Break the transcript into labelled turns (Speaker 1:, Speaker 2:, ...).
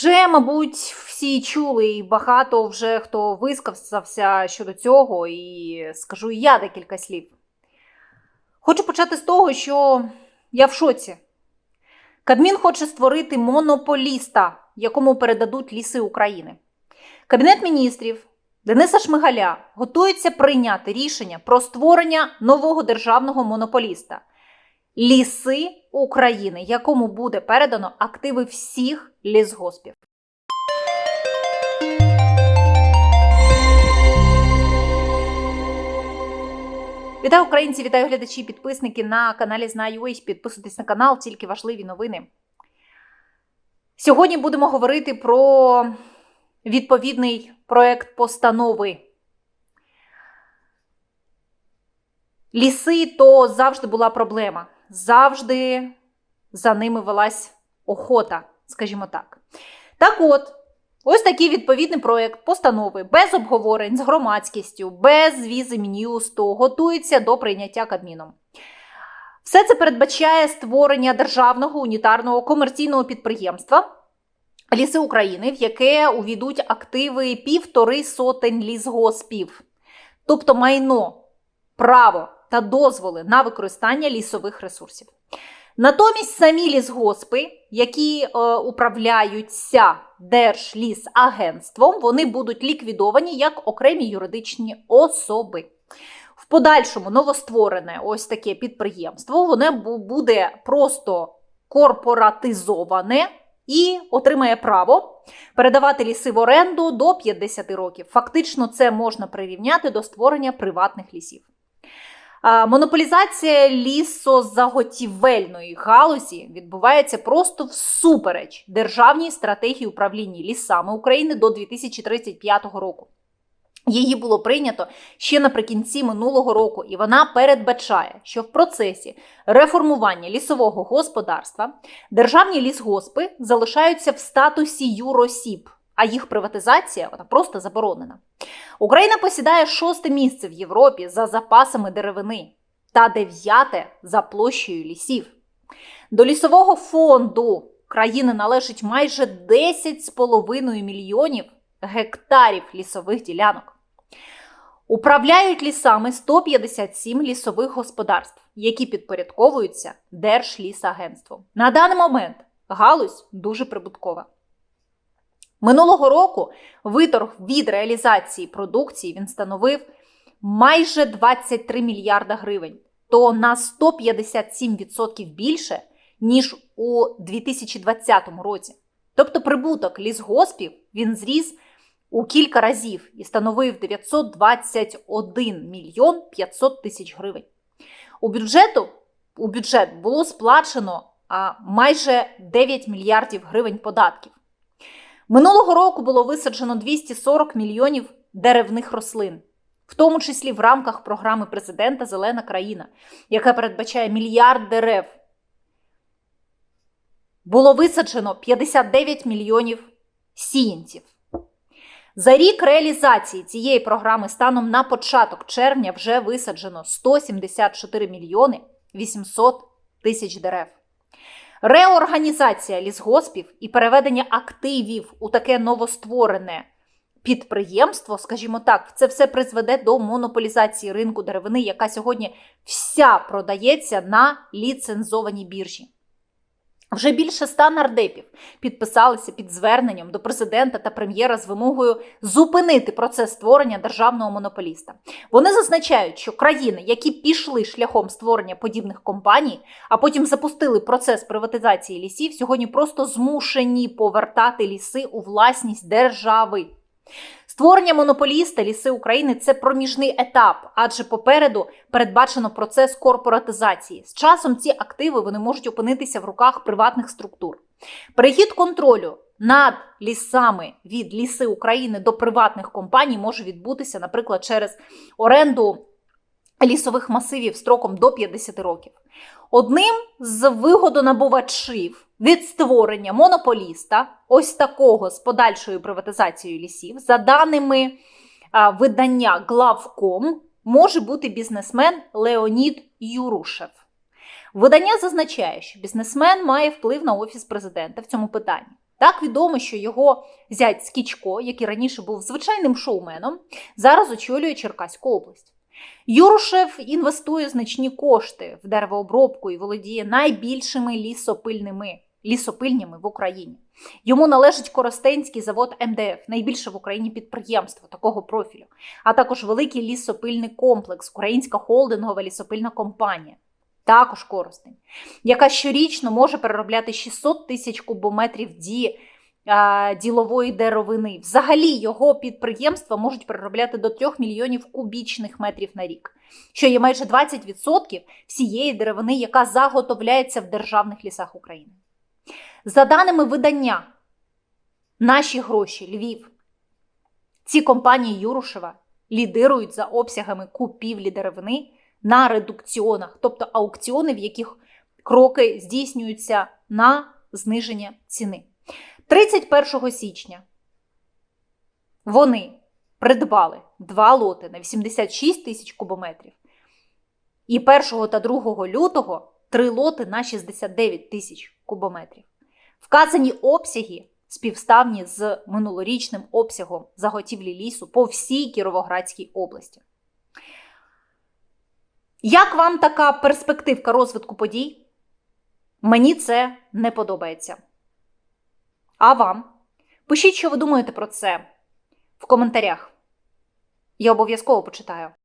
Speaker 1: Вже, мабуть, всі чули, і багато вже хто висказався щодо цього, і скажу я декілька слів. Хочу почати з того, що я в шоці. Кабмін хоче створити монополіста, якому передадуть ліси України. Кабінет міністрів Дениса Шмигаля готується прийняти рішення про створення нового державного монополіста Ліси України, якому буде передано активи всіх лісгоспів. Вітаю українці, вітаю глядачі, підписники на каналі Знаю.ua. Підписуйтесь на канал, тільки важливі новини. Сьогодні будемо говорити про відповідний проект постанови. Ліси то завжди була проблема. Завжди за ними велась охота, скажімо так. Так от, ось такий відповідний проект постанови без обговорень з громадськістю, без візи Мін'юсту готується до прийняття Кабміном. Все це передбачає створення державного унітарного комерційного підприємства Ліси України, в яке увійдуть активи півтори сотень лісгоспів, тобто майно, право та дозволи на використання лісових ресурсів. Натомість самі лісгоспи, які е, управляються Держлісагентством, вони будуть ліквідовані як окремі юридичні особи. В подальшому новостворене ось таке підприємство, воно буде просто корпоратизоване і отримає право передавати ліси в оренду до 50 років. Фактично, це можна прирівняти до створення приватних лісів. Монополізація лісозаготівельної галузі відбувається просто всупереч державній стратегії управління лісами України до 2035 року. Її було прийнято ще наприкінці минулого року, і вона передбачає, що в процесі реформування лісового господарства державні лісгоспи залишаються в статусі юросіб, а їх приватизація вона просто заборонена. Україна посідає шосте місце в Європі за запасами деревини та дев'яте за площею лісів. До лісового фонду країни належить майже 10,5 мільйонів гектарів лісових ділянок. Управляють лісами 157 лісових господарств, які підпорядковуються Держлісагентством. На даний момент галузь дуже прибуткова. Минулого року виторг від реалізації продукції він становив майже 23 мільярда гривень, то на 157% більше, ніж у 2020 році. Тобто прибуток лісгоспів він зріс у кілька разів і становив 921 мільйон 500 тисяч гривень. У бюджету у бюджет було сплачено а, майже 9 мільярдів гривень податків. Минулого року було висаджено 240 мільйонів деревних рослин, в тому числі в рамках програми президента Зелена країна, яка передбачає мільярд дерев. Було висаджено 59 мільйонів сіянців. За рік реалізації цієї програми станом на початок червня вже висаджено 174 мільйони 800 тисяч дерев. Реорганізація лісгоспів і переведення активів у таке новостворене підприємство, скажімо так, це все призведе до монополізації ринку деревини, яка сьогодні вся продається на ліцензованій біржі. Вже більше ста нардепів підписалися під зверненням до президента та прем'єра з вимогою зупинити процес створення державного монополіста. Вони зазначають, що країни, які пішли шляхом створення подібних компаній, а потім запустили процес приватизації лісів, сьогодні просто змушені повертати ліси у власність держави. Створення монополіста ліси України це проміжний етап, адже попереду передбачено процес корпоратизації. З часом ці активи вони можуть опинитися в руках приватних структур. Перехід контролю над лісами від ліси України до приватних компаній може відбутися, наприклад, через оренду лісових масивів строком до 50 років. Одним з вигодонабувачів від створення монополіста, ось такого з подальшою приватизацією лісів, за даними видання Главком, може бути бізнесмен Леонід Юрушев. Видання зазначає, що бізнесмен має вплив на офіс президента в цьому питанні. Так відомо, що його зять Скічко, який раніше був звичайним шоуменом, зараз очолює Черкаську область. Юрушев інвестує значні кошти в деревообробку і володіє найбільшими лісопильними лісопильнями в Україні. Йому належить Коростенський завод МДФ, найбільше в Україні підприємство такого профілю, а також великий лісопильний комплекс, Українська холдингова лісопильна компанія, також Коростень, яка щорічно може переробляти 600 тисяч кубометрів ді, а, ділової деревини. Взагалі його підприємства можуть переробляти до 3 мільйонів кубічних метрів на рік, що є майже 20% всієї деревини, яка заготовляється в державних лісах України. За даними видання, наші гроші Львів, ці компанії Юрушева лідирують за обсягами купівлі деревини на редукціонах, тобто аукціони, в яких кроки здійснюються на зниження ціни. 31 січня вони придбали два лоти на 86 тисяч кубометрів. І 1 та 2 лютого три лоти на 69 тисяч кубометрів. Вказані обсяги співставні з минулорічним обсягом заготівлі лісу по всій Кіровоградській області. Як вам така перспективка розвитку подій? Мені це не подобається. А вам? Пишіть, що ви думаєте про це в коментарях. Я обов'язково почитаю.